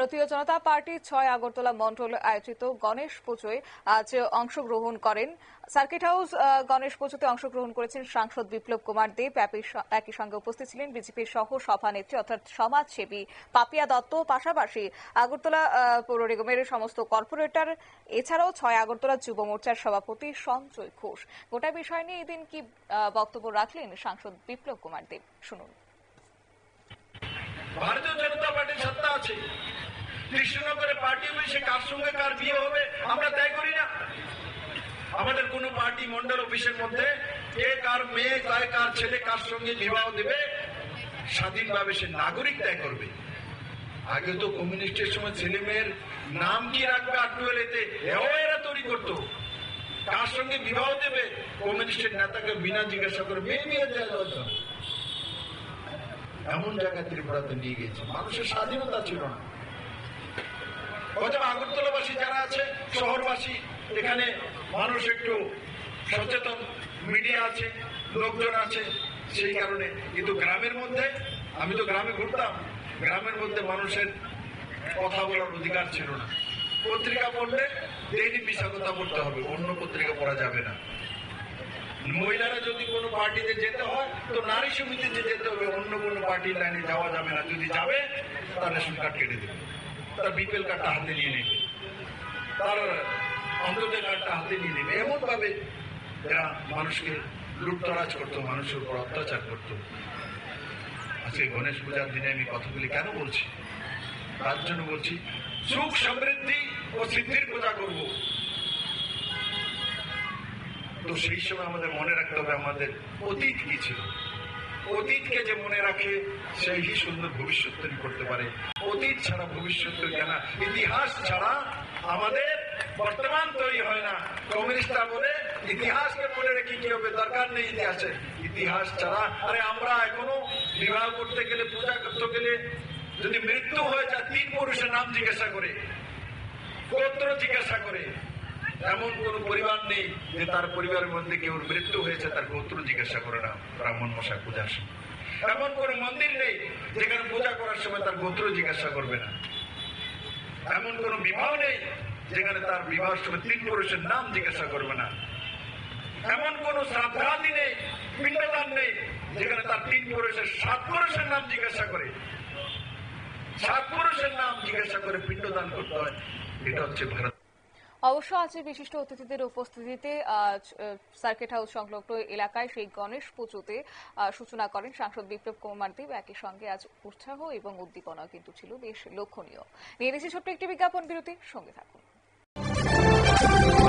ভারতীয় জনতা পার্টি ছয় আগরতলা মন্ডল আয়োজিত গণেশ পুজোয় আজ অংশগ্রহণ করেন। সার্কিট হাউস গণেশ পুজোতে অংশগ্রহণ করেছেন সাংসদ বিপ্লব কুমার দেব। একই সঙ্গে উপস্থিত ছিলেন বিজেপির সহ সভানেত্রী অর্থাৎ সমাজসেবী পাপিয়া দত্ত। পাশাপাশি আগরতলা পৌর নিগমের সমস্ত কর্পোরেটর, এছাড়াও ছয় আগরতলা যুব মোর্চার সভাপতি সঞ্জয় ঘোষ। গোটা বিষয় নিয়ে এদিন কি বক্তব্য রাখলেন সাংসদ বিপ্লব কুমার দেব? শুনুন ভারতীয় জনতা পার্টির সত্তা আছে কৃষ্ণনগরে পার্টি হয়েছে কার সঙ্গে কার বিয়ে হবে, আমরা তয় করি না। আমাদের কোন পার্টি মন্ডল অফিসের মধ্যে কে কার মেয়ে কার কার ছেলে কার সঙ্গে বিবাহ দেবে, স্বাধীনভাবে সে নাগরিক তয় করবে। আগে তো কমিউনিস্টের সময় ছেলে মেয়ের নাম কি রাখবে আটুয়েলেতে এও এরা তৈরি করতো। কার সঙ্গে বিবাহ দেবে? কমিউনিস্টের নেতাকে বিনা জিজ্ঞাসা করে, মেয়ে বিয়ে দেওয়া এমন জায়গায় ত্রিপুরাতে নিয়ে গেছে মানুষের স্বাধীনতা ছিল না। অথবা আগরতলাবাসী যারা আছে, শহরবাসী, এখানে মানুষ একটু সচেতন, মিডিয়া আছে, লোকজন আছে, সেই কারণে। কিন্তু গ্রামের মধ্যে, আমি তো গ্রামে ঘুরতাম, গ্রামের মধ্যে মানুষের কথা বলার অধিকার ছিল না। পত্রিকা পড়লে দৈনিক মিশা কথা পড়তে হবে, অন্য পত্রিকা পড়া যাবে না। মহিলারা যদি কোনো পার্টিতে যেতে হয়, তো নারী সমিতিতে যেতে হবে, অন্য কোনো পার্টির লাইনে যাওয়া যাবে না। যদি যাবে, তাহলে কার্ড কেটে দেবে। তার বিপিএল কার্ডটা হাতে নিয়ে নেবে। তার অন্তর্দের কার্ডটা হাতে নিয়ে নেবে। এমন ভাবে এরা মানুষকে লুটতরাজ করতো, মানুষের উপর অত্যাচার করতো। আজকে গণেশ পূজার দিনে আমি কথাগুলি কেন বলছি? তার জন্য বলছি, সুখ সমৃদ্ধি ও সিদ্ধির পূজা করব। তো সেই সময় আমাদের মনে রাখতে হবে আমাদের অতীত কি ছিল? অতীতকে যে মনে রাখে সেই সুন্দর ভবিষ্যৎ তৈরি করতে পারে। অতীত ছাড়া ভবিষ্যৎ তৈরি না। ইতিহাস ছাড়া আমাদের বর্তমান তৈরি হয় না। কমিউনিস্টরা বলে, ইতিহাসকে মনে রেখে কি হবে? দরকার নেই ইতিহাসের ইতিহাস ছাড়া, আরে আমরা এখনও বিবাহ করতে গেলে, পূজা করতে গেলে, যদি মৃত্যু হয়ে যায় তিন পুরুষের নাম জিজ্ঞাসা করে গোত্র জিজ্ঞাসা করে এমন কোন পরিবার নেই যে তার পরিবারের মধ্যে কেউ মৃত্যু হয়েছে, তার গোত্র জিজ্ঞাসা করে না। ব্রাহ্মণ মশাই পূজার সময় এমন কোন মন্দির নেই যেখানে পূজা করার সময় তার গোত্র জিজ্ঞাসা করবে না। এমন কোন বিবাহ নেই যেখানে তার বিবাহের সময় তিন পুরুষের নাম জিজ্ঞাসা করবে না। এমন কোন শ্রাদ্ধাদি নেই, পিণ্ডদান নেই যেখানে তার তিন পুরুষের সাত পুরুষের নাম জিজ্ঞাসা করে। সাত পুরুষের নাম জিজ্ঞাসা করে পিণ্ডদান করতে হয়। এটা হচ্ছে ভারত অবশ্য আজ বিশিষ্ট অতিথিদের উপস্থিতিতে সার্কিট হাউস সংলগ্ন এলাকায় সেই গণেশ পুজোতে সূচনা করেন সাংসদ বিপ্লব কুমার দেব। একই সঙ্গে আজ উৎসাহ এবং উদ্দীপনা কিন্তু ছিল বেশ লক্ষণীয় নিয়ে নিচ্ছি ছোট্ট একটি বিজ্ঞাপন বিরতি। সঙ্গে থাকুন।